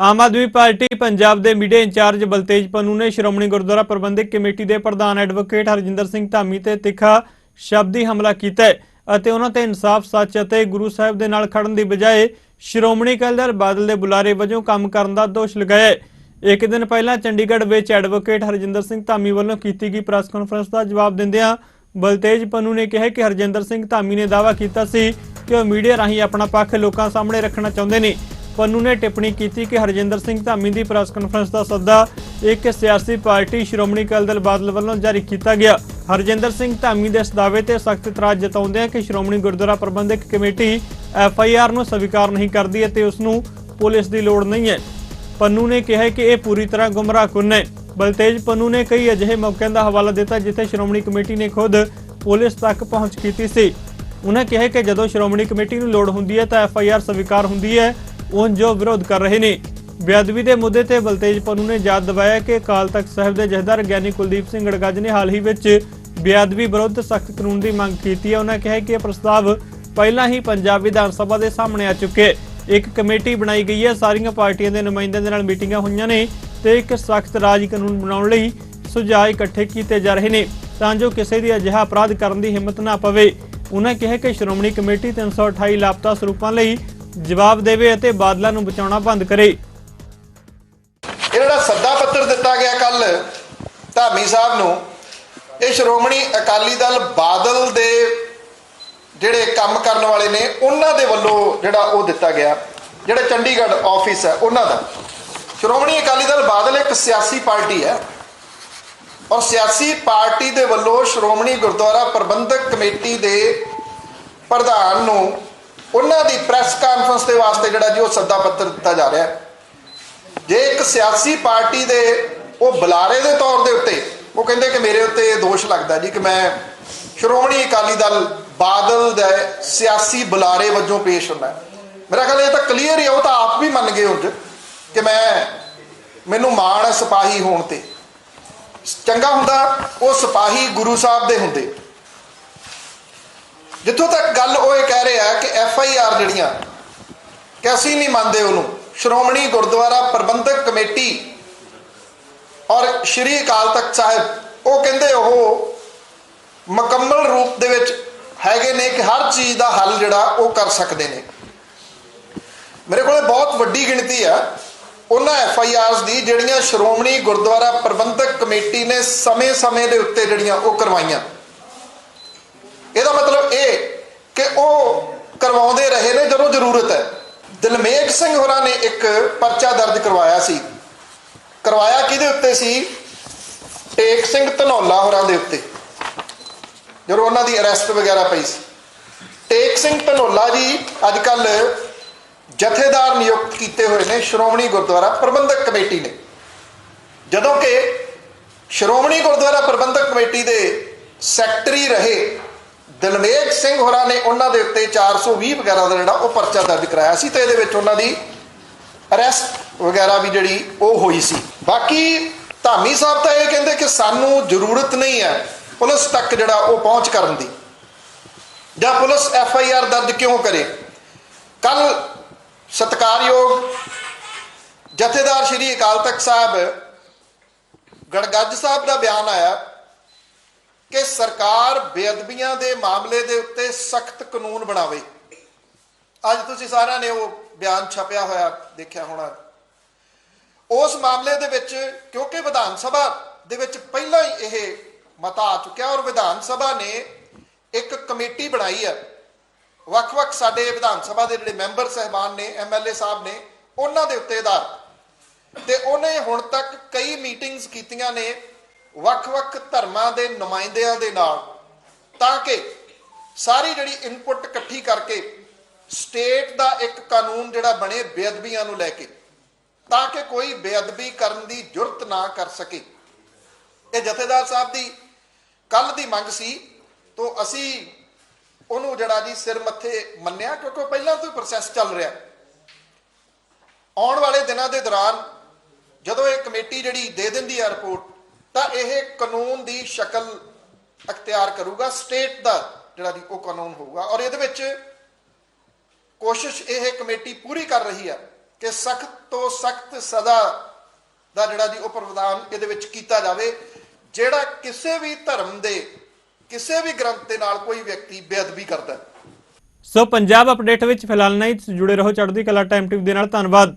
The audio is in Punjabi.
ਆਮ ਆਦਮੀ ਪਾਰਟੀ ਪੰਜਾਬ ਦੇ ਮੀਡੀਆ ਇੰਚਾਰਜ ਬਲਤੇਜ ਪੰਨੂ ਨੇ ਸ਼੍ਰੋਮਣੀ ਗੁਰਦੁਆਰਾ ਪ੍ਰਬੰਧਕ ਕਮੇਟੀ ਦੇ ਪ੍ਰਧਾਨ ਐਡਵੋਕੇਟ ਹਰਜਿੰਦਰ ਸਿੰਘ ਧਾਮੀ ਤੇ ਤਿੱਖਾ ਸ਼ਬਦੀ ਹਮਲਾ ਕੀਤਾ ਅਤੇ ਉਹਨਾਂ ਤੇ ਇਨਸਾਫ, ਸੱਚ ਅਤੇ ਗੁਰੂ ਸਾਹਿਬ ਦੇ ਨਾਲ ਖੜਨ ਦੀ ਬਜਾਏ ਸ਼੍ਰੋਮਣੀ ਅਕਾਲੀ ਦਲ ਬਾਦਲ ਦੇ ਬੁਲਾਰੇ ਵਜੋਂ ਕੰਮ ਕਰਨ ਦਾ ਦੋਸ਼ ਲਗਾਇਆ ਇੱਕ ਦਿਨ ਪਹਿਲਾਂ ਚੰਡੀਗੜ੍ਹ ਵਿੱਚ ਐਡਵੋਕੇਟ ਹਰਜਿੰਦਰ ਸਿੰਘ ਧਾਮੀ ਵੱਲੋਂ ਕੀਤੀ ਗਈ ਪ੍ਰੈਸ ਕਾਨਫਰੰਸ ਦਾ ਜਵਾਬ ਦਿੰਦਿਆਂ ਬਲਤੇਜ ਪੰਨੂ ਨੇ ਕਿਹਾ ਕਿ ਹਰਜਿੰਦਰ ਸਿੰਘ ਧਾਮੀ ਨੇ ਦਾਅਵਾ ਕੀਤਾ ਸੀ ਕਿ ਉਹ ਮੀਡੀਆ ਰਾਹੀਂ ਆਪਣਾ ਪੱਖ ਲੋਕਾਂ ਸਾਹਮਣੇ ਰੱਖਣਾ ਚਾਹੁੰਦੇ ਨੇ। ਪੰਨੂ ਨੇ ਟਿੱਪਣੀ ਕੀਤੀ ਕਿ ਹਰਜਿੰਦਰ ਸਿੰਘ ਧਾਮੀ ਦੀ ਪ੍ਰੈਸ ਕਾਨਫਰੰਸ ਦਾ ਸੱਦਾ ਇੱਕ ਸਿਆਸੀ ਪਾਰਟੀ ਸ਼੍ਰੋਮਣੀ ਅਕਾਲੀ ਦਲ ਬਾਦਲ ਵੱਲੋਂ ਜਾਰੀ ਕੀਤਾ ਗਿਆ। ਹਰਜਿੰਦਰ ਸਿੰਘ ਧਾਮੀ ਦੇ ਇਸ ਦਾਅਵੇ ਤੇ ਸਖਤ ਇਤਰਾਜ਼ ਜਤਾਉਂਦੇ ਆ ਕਿ Shiromani Gurdwara Prabandhak committee F I R ਨੂੰ ਸਵੀਕਾਰ ਨਹੀਂ ਕਰਦੀ ਅਤੇ ਉਸ ਨੂੰ ਪੁਲਿਸ ਦੀ ਲੋੜ ਨਹੀਂ ਹੈ। ਪੰਨੂ ਨੇ ਕਿਹਾ ਕਿ ਇਹ ਪੂਰੀ ਤਰ੍ਹਾਂ ਗੁੰਮਰਾਹਕੁੰਨ ਹੈ। ਬਲਤੇਜ ਪੰਨੂ ਨੇ ਕਈ ਅਜਿਹੇ ਮੌਕਿਆਂ ਦਾ ਹਵਾਲਾ ਦਿੱਤਾ ਜਿੱਥੇ ਸ਼੍ਰੋਮਣੀ ਕਮੇਟੀ ਨੇ ਖੁਦ ਪੁਲਿਸ ਤੱਕ ਪਹੁੰਚ ਕੀਤੀ ਸੀ। ਉਹਨਾਂ ਕਿਹਾ ਕਿ ਜਦੋਂ ਸ਼੍ਰੋਮਣੀ ਕਮੇਟੀ ਨੂੰ ਲੋੜ ਹੁੰਦੀ ਹੈ ਤਾਂ ਐਫ ਆਈ ਆਰ ਸਵੀਕਾਰ ਹੁੰਦੀ ਹੈ। ਉਹ ਜੋ ਵਿਰੋਧ ਕਰ ਰਹੇ ਨੇ। ਬੇਅਦਬੀ ਦੇ ਮੁੱਦੇ ਤੇ ਬਲਤੇਜ ਪੰਨੂ ਨੇ ਯਾਦ ਦਿਵਾਇਆ ਕਿ ਅਕਾਲ ਤਖਤ ਸਾਹਿਬ ਦੇ ਜਥੇਦਾਰ ਗਿਆਨੀ ਕੁਲਦੀਪ ਸਿੰਘ ਗੜਗੱਜ ਨੇ ਹਾਲ ਹੀ ਵਿੱਚ ਬੇਅਦਬੀ ਵਿਰੁੱਧ ਸਖਤ ਕਾਨੂੰਨ ਦੀ ਮੰਗ ਕੀਤੀ ਹੈ। ਉਹਨਾਂ ਕਿਹਾ ਕਿ ਇਹ ਪ੍ਰਸਤਾਵ ਪਹਿਲਾਂ ਹੀ ਪੰਜਾਬ ਵਿਧਾਨ ਸਭਾ ਦੇ ਸਾਹਮਣੇ ਆ ਚੁੱਕੇ। ਇੱਕ ਕਮੇਟੀ ਬਣਾਈ ਗਈ ਹੈ। ਸਾਰੀਆਂ ਪਾਰਟੀਆਂ ਦੇ ਨੁਮਾਇੰਦਿਆਂ ਦੇ ਨਾਲ ਮੀਟਿੰਗਾਂ ਹੋਈਆਂ ਨੇ ਤੇ ਇੱਕ ਸਖਤ ਰਾਜ ਕਾਨੂੰਨ ਬਣਾਉਣ ਲਈ ਸੁਝਾਅ ਇਕੱਠੇ ਕੀਤੇ ਜਾ ਰਹੇ ਨੇ। ਤਾਂ ਜੋ ਕਿਸੇ ਦੀ ਅਜਿਹਾ ਅਪਰਾਧ ਕਰਨ ਦੀ ਹਿੰਮਤ ਨਾ ਪਵੇ। ਉਹਨਾਂ ਕਿਹਾ ਕਿ ਸ਼੍ਰੋਮਣੀ ਕਮੇਟੀ 328 ਲਾਪਤਾ ਸਰੂਪਾਂ ਲਈ ਜਵਾਬ ਦੇਵੇ ਅਤੇ ਬਾਦਲਾਂ ਨੂੰ ਬਚਾਉਣਾ ਬੰਦ ਕਰੇ। ਇਹ ਜਿਹੜਾ ਸੱਦਾ ਪੱਤਰ ਦਿੱਤਾ ਗਿਆ ਕੱਲ ਧਾਮੀ ਸਾਹਿਬ ਨੂੰ। ਇਹ ਸ਼੍ਰੋਮਣੀ ਅਕਾਲੀ ਦਲ ਬਾਦਲ ਦੇ ਜਿਹੜੇ ਕੰਮ ਕਰਨ ਵਾਲੇ ਨੇ, ਉਹਨਾਂ ਦੇ ਵੱਲੋਂ ਜਿਹੜਾ ਉਹ ਦਿੱਤਾ ਗਿਆ। ਜਿਹੜਾ ਚੰਡੀਗੜ੍ਹ ਆਫਿਸ ਹੈ, ਉਹਨਾਂ ਦਾ। ਸ਼੍ਰੋਮਣੀ ਅਕਾਲੀ ਦਲ ਬਾਦਲ ਇੱਕ ਸਿਆਸੀ ਪਾਰਟੀ ਹੈ। ਔਰ ਸਿਆਸੀ ਪਾਰਟੀ ਦੇ ਵੱਲੋਂ ਸ਼੍ਰੋਮਣੀ ਗੁਰਦੁਆਰਾ ਪ੍ਰਬੰਧਕ ਕਮੇਟੀ ਦੇ ਪ੍ਰਧਾਨ ਨੂੰ ਉਹਨਾਂ ਦੀ ਪ੍ਰੈਸ ਕਾਨਫਰੰਸ ਦੇ ਵਾਸਤੇ ਜਿਹੜਾ ਜੀ ਉਹ ਸੱਦਾ ਪੱਤਰ ਦਿੱਤਾ ਜਾ ਰਿਹਾ ਜੇ ਇੱਕ ਸਿਆਸੀ ਪਾਰਟੀ ਦੇ ਉਹ ਬੁਲਾਰੇ ਦੇ ਤੌਰ ਦੇ ਉੱਤੇ, ਉਹ ਕਹਿੰਦੇ ਕਿ ਮੇਰੇ ਉੱਤੇ ਇਹ ਦੋਸ਼ ਲੱਗਦਾ ਜੀ ਕਿ ਮੈਂ ਸ਼੍ਰੋਮਣੀ ਅਕਾਲੀ ਦਲ ਬਾਦਲ ਦੇ ਸਿਆਸੀ ਬੁਲਾਰੇ ਵਜੋਂ ਪੇਸ਼ ਹੁੰਦਾ। ਮੇਰਾ ਖਿਆਲ ਇਹ ਤਾਂ ਕਲੀਅਰ ਹੀ ਆ, ਉਹ ਤਾਂ ਆਪ ਵੀ ਮੰਨ ਗਏ ਉਂਝ ਕਿ ਮੈਂ, ਮੈਨੂੰ ਮਾਣ ਹੈ ਸਿਪਾਹੀ ਹੋਣ ਤੇ। ਚੰਗਾ ਹੁੰਦਾ ਉਹ ਸਿਪਾਹੀ ਗੁਰੂ ਸਾਹਿਬ ਦੇ ਹੁੰਦੇ। ਜਿੱਥੋਂ ਤੱਕ ਗੱਲ ਉਹ ਇਹ ਕਹਿ ਰਿਹਾ ਕਿ ਐਫ ਆਈ ਆਰ ਜਿਹੜੀਆਂ, ਕਿ ਅਸੀਂ ਨਹੀਂ ਮੰਨਦੇ ਉਹਨੂੰ। ਸ਼੍ਰੋਮਣੀ ਗੁਰਦੁਆਰਾ ਪ੍ਰਬੰਧਕ ਕਮੇਟੀ ਔਰ ਸ਼੍ਰੀ ਅਕਾਲ ਤਖਤ ਸਾਹਿਬ, ਉਹ ਕਹਿੰਦੇ ਉਹ ਮੁਕੰਮਲ ਰੂਪ ਦੇ ਵਿੱਚ ਹੈਗੇ ਨੇ ਕਿ ਹਰ ਚੀਜ਼ ਦਾ ਹੱਲ ਜਿਹੜਾ ਉਹ ਕਰ ਸਕਦੇ ਨੇ। ਮੇਰੇ ਕੋਲੇ ਬਹੁਤ ਵੱਡੀ ਗਿਣਤੀ ਆ ਉਹਨਾਂ ਐਫ ਆਈ ਆਰਸ ਦੀ ਜਿਹੜੀਆਂ ਸ਼੍ਰੋਮਣੀ ਗੁਰਦੁਆਰਾ ਪ੍ਰਬੰਧਕ ਕਮੇਟੀ ਨੇ ਸਮੇਂ-ਸਮੇਂ ਦੇ ਉੱਤੇ ਜਿਹੜੀਆਂ ਉਹ ਕਰਵਾਈਆਂ। ਇਹਦਾ ਮਤਲਬ ਇਹ ਕਿ ਉਹ ਕਰਵਾਉਂਦੇ ਰਹੇ ਨੇ ਜਦੋਂ ਜ਼ਰੂਰਤ ਹੈ। ਦਲਮੇਗ ਸਿੰਘ ਹੋਰਾਂ ਨੇ ਇੱਕ ਪਰਚਾ ਦਰਜ ਕਰਵਾਇਆ ਸੀ। ਕਰਵਾਇਆ ਕਿਹਦੇ ਉੱਤੇ ਸੀ? ਟੇਕ ਸਿੰਘ ਧਨੌਲਾ ਹੋਰਾਂ ਦੇ ਉੱਤੇ। ਜਦੋਂ ਉਹਨਾਂ ਦੀ ਅਰੈਸਟ ਵਗੈਰਾ ਪਈ ਸੀ। ਟੇਕ ਸਿੰਘ ਧਨੌਲਾ ਜੀ ਅੱਜ ਕੱਲ ਜਥੇਦਾਰ ਨਿਯੁਕਤ ਕੀਤੇ ਹੋਏ ਨੇ ਸ਼੍ਰੋਮਣੀ ਗੁਰਦੁਆਰਾ ਪ੍ਰਬੰਧਕ ਕਮੇਟੀ ਨੇ। ਜਦੋਂ ਕਿ ਸ਼੍ਰੋਮਣੀ ਗੁਰਦੁਆਰਾ ਪ੍ਰਬੰਧਕ ਕਮੇਟੀ ਦੇ ਸੈਕਟਰੀ ਰਹੇ ਦਲਮੇਗ ਸਿੰਘ ਹੋਰਾਂ ਨੇ ਉਹਨਾਂ ਦੇ ਉੱਤੇ 420 ਵਗੈਰਾ ਦਾ ਜਿਹੜਾ ਉਹ ਪਰਚਾ ਦਰਜ ਕਰਾਇਆ ਸੀ ਤੇ ਇਹਦੇ ਵਿੱਚ ਉਹਨਾਂ ਦੀ ਅਰੈਸਟ ਵਗੈਰਾ ਵੀ ਜਿਹੜੀ ਉਹ ਹੋਈ ਸੀ। ਬਾਕੀ ਧਾਮੀ ਸਾਹਿਬ ਤਾਂ ਇਹ ਕਹਿੰਦੇ ਕਿ ਸਾਨੂੰ ਜ਼ਰੂਰਤ ਨਹੀਂ ਹੈ ਪੁਲਿਸ ਤੱਕ ਜਿਹੜਾ ਉਹ ਪਹੁੰਚ ਕਰਨ ਦੀ। ਜਾਂ ਪੁਲਿਸ ਐਫ ਆਈ ਆਰ ਦਰਜ ਕਿਉਂ ਕਰੇ? ਕੱਲ ਸਤਕਾਰਯੋਗ ਜਥੇਦਾਰ ਸ਼੍ਰੀ ਅਕਾਲ ਤਖਤ ਸਾਹਿਬ ਗੜਗੱਜ ਸਾਹਿਬ ਦਾ ਬਿਆਨ ਆਇਆ ਕਿ ਸਰਕਾਰ ਬੇਅਦਬੀਆਂ ਦੇ ਮਾਮਲੇ ਦੇ ਉੱਤੇ ਸਖਤ ਕਾਨੂੰਨ ਬਣਾਵੇ। ਅੱਜ ਤੁਸੀਂ ਸਾਰਿਆਂ ਨੇ ਉਹ ਬਿਆਨ ਛਪਿਆ ਹੋਇਆ ਦੇਖਿਆ ਹੋਣਾ। ਉਸ ਮਾਮਲੇ ਦੇ ਵਿੱਚ ਕਿਉਂਕਿ ਵਿਧਾਨ ਸਭਾ ਦੇ ਵਿੱਚ ਪਹਿਲਾਂ ਹੀ ਇਹ ਮਤਾ ਆ ਚੁੱਕਿਆ ਔਰ ਵਿਧਾਨ ਸਭਾ ਨੇ ਇੱਕ ਕਮੇਟੀ ਬਣਾਈ ਹੈ। ਵੱਖ-ਵੱਖ ਸਾਡੇ ਵਿਧਾਨ ਸਭਾ ਦੇ ਜਿਹੜੇ ਮੈਂਬਰ ਸਹਿਬਾਨ ਨੇ ਐਮਐਲਏ ਸਾਹਿਬ ਨੇ, ਉਹਨਾਂ ਦੇ ਉੱਤੇ ਆਧਾਰ ਤੇ ਉਹਨੇ ਹੁਣ ਤੱਕ ਕਈ ਮੀਟਿੰਗਸ ਕੀਤੀਆਂ ਨੇ ਵੱਖ-ਵੱਖ ਧਰਮਾਂ ਦੇ ਨੁਮਾਇੰਦਿਆਂ ਦੇ ਨਾਲ, ਤਾਂ ਕਿ ਸਾਰੀ ਜਿਹੜੀ ਇਨਪੁਟ ਇਕੱਠੀ ਕਰਕੇ ਸਟੇਟ ਦਾ ਇੱਕ ਕਾਨੂੰਨ ਜਿਹੜਾ ਬਣੇ ਬੇਅਦਬੀਆਂ ਨੂੰ ਲੈ ਕੇ, ਤਾਂ ਕਿ ਕੋਈ ਬੇਅਦਬੀ ਕਰਨ ਦੀ ਜੁਰਤ ਨਾ ਕਰ ਸਕੇ। ਇਹ ਜਥੇਦਾਰ ਸਾਹਿਬ ਦੀ ਕੱਲ ਦੀ ਮੰਗ ਸੀ, ਤੋਂ ਅਸੀਂ ਉਹਨੂੰ ਜਿਹੜਾ ਜੀ ਸਿਰ ਮੱਥੇ ਮੰਨਿਆ, ਕਿਉਂਕਿ ਉਹ ਪਹਿਲਾਂ ਤੋਂ ਹੀ ਪ੍ਰੋਸੈਸ ਚੱਲ ਰਿਹਾ। ਆਉਣ ਵਾਲੇ ਦਿਨਾਂ ਦੇ ਦੌਰਾਨ ਜਦੋਂ ਇਹ ਕਮੇਟੀ ਜਿਹੜੀ ਦੇ ਦਿੰਦੀ ਹੈ ਰਿਪੋਰਟ ਤਾਂ ਇਹ ਕਾਨੂੰਨ ਦੀ ਸ਼ਕਲ ਅਖਤਿਆਰ ਕਰੂਗਾ, ਸਟੇਟ ਦਾ ਜਿਹੜਾ ਦੀ ਉਹ ਕਾਨੂੰਨ ਹੋਊਗਾ। ਔਰ ਇਹਦੇ ਵਿੱਚ ਕੋਸ਼ਿਸ਼ ਇਹ ਕਮੇਟੀ ਪੂਰੀ ਕਰ ਰਹੀ ਹੈ ਕਿ ਸਖਤ ਤੋਂ ਸਖਤ ਸਜ਼ਾ ਦਾ ਜਿਹੜਾ ਜੀ ਉਹ ਪ੍ਰਵਧਾਨ ਇਹਦੇ ਵਿੱਚ ਕੀਤਾ ਜਾਵੇ, ਜਿਹੜਾ ਕਿਸੇ ਵੀ ਧਰਮ ਦੇ, ਕਿਸੇ ਵੀ ਗ੍ਰੰਥ ਦੇ ਨਾਲ ਕੋਈ ਵਿਅਕਤੀ ਬੇਅਦਬੀ ਕਰਦਾ ਸੋ ਪੰਜਾਬ ਅਪਡੇਟ ਵਿੱਚ ਫਿਲਹਾਲ ਨਹੀਂ ਜੁੜੇ ਰਹੋ ਚੜ੍ਹਦੀ ਕਲਾ ਟਾਈਮ ਟਿਪ ਦੇ ਨਾਲ। ਧੰਨਵਾਦ।